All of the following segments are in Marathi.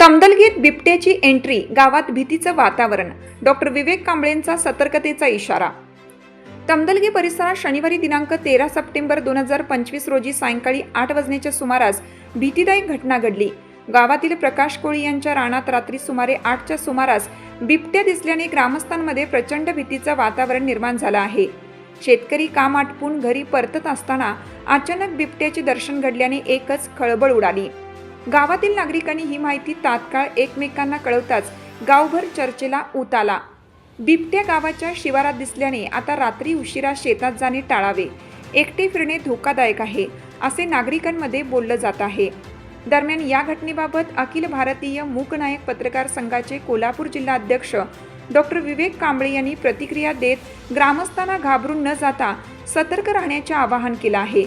तमदलगीत बिबट्याची एंट्री गावात भीतीचं वातावरण. डॉक्टर विवेक कांबळेंचा सतर्कतेचा इशारा. तमदलगी परिसरात शनिवारी दिनांक तेरा सप्टेंबर दोन हजार पंचवीस रोजी सायंकाळी आठ वाजण्याच्या सुमारास भीतीदायक घटना घडली. गावातील प्रकाश कोळी यांच्या रानात रात्री सुमारे आठच्या सुमारास बिबट्या दिसल्याने ग्रामस्थांमध्ये प्रचंड भीतीचं वातावरण निर्माण झालं आहे. शेतकरी काम आटपून घरी परतत असताना अचानक बिबट्याचे दर्शन घडल्याने एकच खळबळ उडाली. गावातील नागरिकांनी ही माहिती तात्काळ एकमेकांना कळवताच गावभर चर्चेला उताला बिबट्या गावाच्या शिवारात दिसल्याने आता रात्री उशिरा शेतात जाणे टाळावे. एकटे फिरणे धोकादायक आहे असे नागरिकांमध्ये बोललं जात आहे. दरम्यान या घटनेबाबत अखिल भारतीय मूकनायक पत्रकार संघाचे कोल्हापूर जिल्हा अध्यक्ष डॉक्टर विवेक कांबळे यांनी प्रतिक्रिया देत ग्रामस्थांना घाबरून न जाता सतर्क राहण्याचे आवाहन केलं आहे.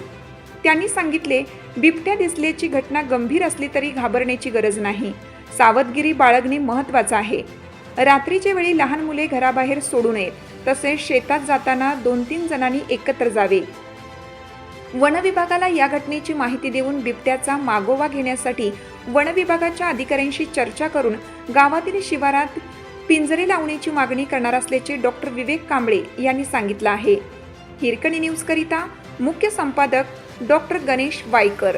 त्यांनी सांगितले बिबट्या दिसल्याची घटना गंभीर असली तरी घाबरण्याची गरज नाही. सावधगिरी बाळगणे महत्त्वाचं आहे. रात्रीच्या वेळी लहान मुले घराबाहेर सोडू नयेत तसेच शेतात जाताना दोन तीन जणांनी एकत्र जावे. वन विभागाला या घटनेची माहिती देऊन बिबट्याचा मागोवा घेण्यासाठी वन विभागाच्या अधिकाऱ्यांशी चर्चा करून गावातील शिवारात पिंजरे लावण्याची मागणी करणार असल्याचे डॉक्टर विवेक कांबळे यांनी सांगितलं आहे. हिरकणी न्यूजकरिता मुख्य संपादक डॉक्टर गणेश वायकर.